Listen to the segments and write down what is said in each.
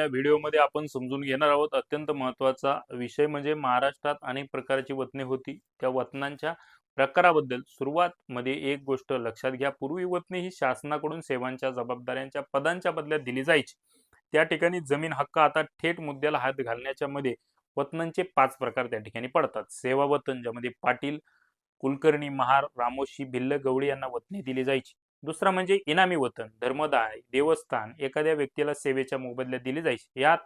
या व्हिडिओमध्ये आपण समजून घेणार आहोत अत्यंत महत्त्वाचा विषय म्हणजे महाराष्ट्रात अनेक प्रकारची वतने होती. त्या वतनांच्या प्रकाराबद्दल सुरुवात मध्ये एक गोष्ट लक्षात घ्या. पूर्वी वतने ही शासनाकडून सेवांच्या जबाबदाऱ्यांच्या पदांच्या बदल्यात दिली जायची. त्या ठिकाणी जमीन हक्क आता थेट मुद्द्याला हात घालण्याच्या मध्ये वतनांचे पाच प्रकार त्या ठिकाणी पडतात. सेवा वतन ज्यामध्ये पाटील कुलकर्णी महार रामोशी भिल्ल गवळी यांना वतने दिली जायची. दुसरा म्हणजे इनामी वतन धर्मदाय देवस्थान एखाद्या व्यक्तीला सेवेच्या मोबदल्यात दिली जायची यात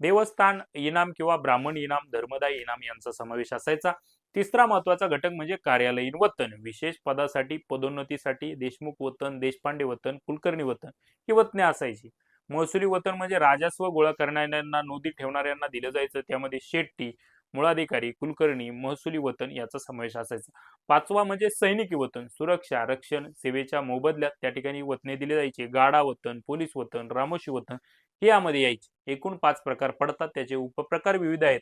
देवस्थान इनाम किंवा ब्राह्मण इनाम धर्मदाय इनाम यांचा समावेश असायचा. तिसरा महत्त्वाचा घटक म्हणजे कार्यालयीन वतन. विशेष पदासाठी पदोन्नतीसाठी देशमुख वतन देशपांडे वतन कुलकर्णी वतन ही वतने असायची. महसुली वतन म्हणजे राजस्व गोळा करणाऱ्यांना नोंदी ठेवणाऱ्यांना दिलं जायचं. त्यामध्ये शेट्टी मुळाधिकारी कुलकर्णी महसुली वतन याचा समावेश असायचा. पाचवा म्हणजे सैनिकी वतन. सुरक्षा रक्षण सेवेच्या मोबदल्यात त्या ठिकाणी वतने दिले जायचे. गाडा वतन पोलीस वतन रामोशी वतन हे यामध्ये यायचे. एकूण पाच प्रकार पडतात. त्याचे उपप्रकार विविध आहेत.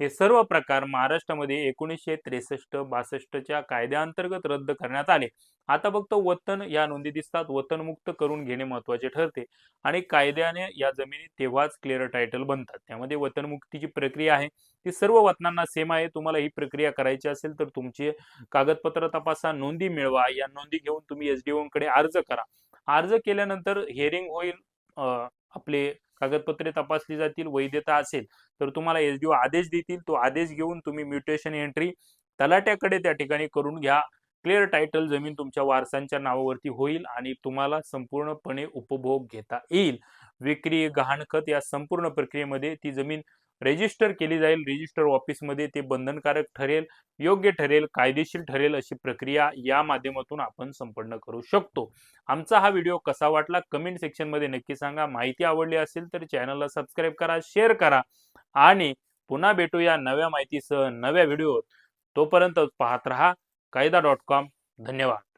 हे सर्व प्रकार महाराष्ट्रामध्ये एकोणीसशे त्रेसष्ट बासष्टच्या कायद्याअंतर्गत रद्द करण्यात आले. आता फक्त वतन या नोंदी दिसतात. वतनमुक्त करून घेणे महत्त्वाचे ठरते. आणि कायद्याने या जमिनी तेव्हाच क्लिअर टायटल बनतात. त्यामध्ये वतनमुक्तीची प्रक्रिया आहे. ती सर्व वतनांना सेम आहे. तुम्हाला ही प्रक्रिया करायची असेल तर तुमचे कागदपत्र तपासा नोंदी मिळवा. या नोंदी घेऊन तुम्ही एसकडे अर्ज करा. अर्ज केल्यानंतर हिअरिंग होईल आपले कागदपत्रे तपासली जातील वैधता असेल तर तुम्हाला एस डी आदेश देतील. तो आदेश घेऊन तुम्ही म्युटेशन एंट्री तलाट्याकडे त्या ठिकाणी करून घ्या. क्लिअर टायटल जमीन तुमच्या वारसांच्या नावावरती होईल आणि तुम्हाला संपूर्णपणे उपभोग घेता येईल. विक्री गहाणखत या संपूर्ण प्रक्रियेमध्ये ती जमीन रजिस्टर केली जाईल. रजिस्टर ऑफिसमध्ये ते बंधनकारक ठरेल योग्य ठरेल कायदेशीर ठरेल अशी प्रक्रिया या माध्यमातून आपण संपन्न करू शकतो. आमचा हा व्हिडिओ कसा वाटला कमेंट सेक्शनमध्ये नक्की सांगा. माहिती आवडली असेल तर चॅनलला सबस्क्राईब करा शेअर करा आणि पुन्हा भेटूया नव्या माहितीसह नव्या व्हिडिओ तोपर्यंत पाहत रहा. कायदा डॉट कॉम. धन्यवाद.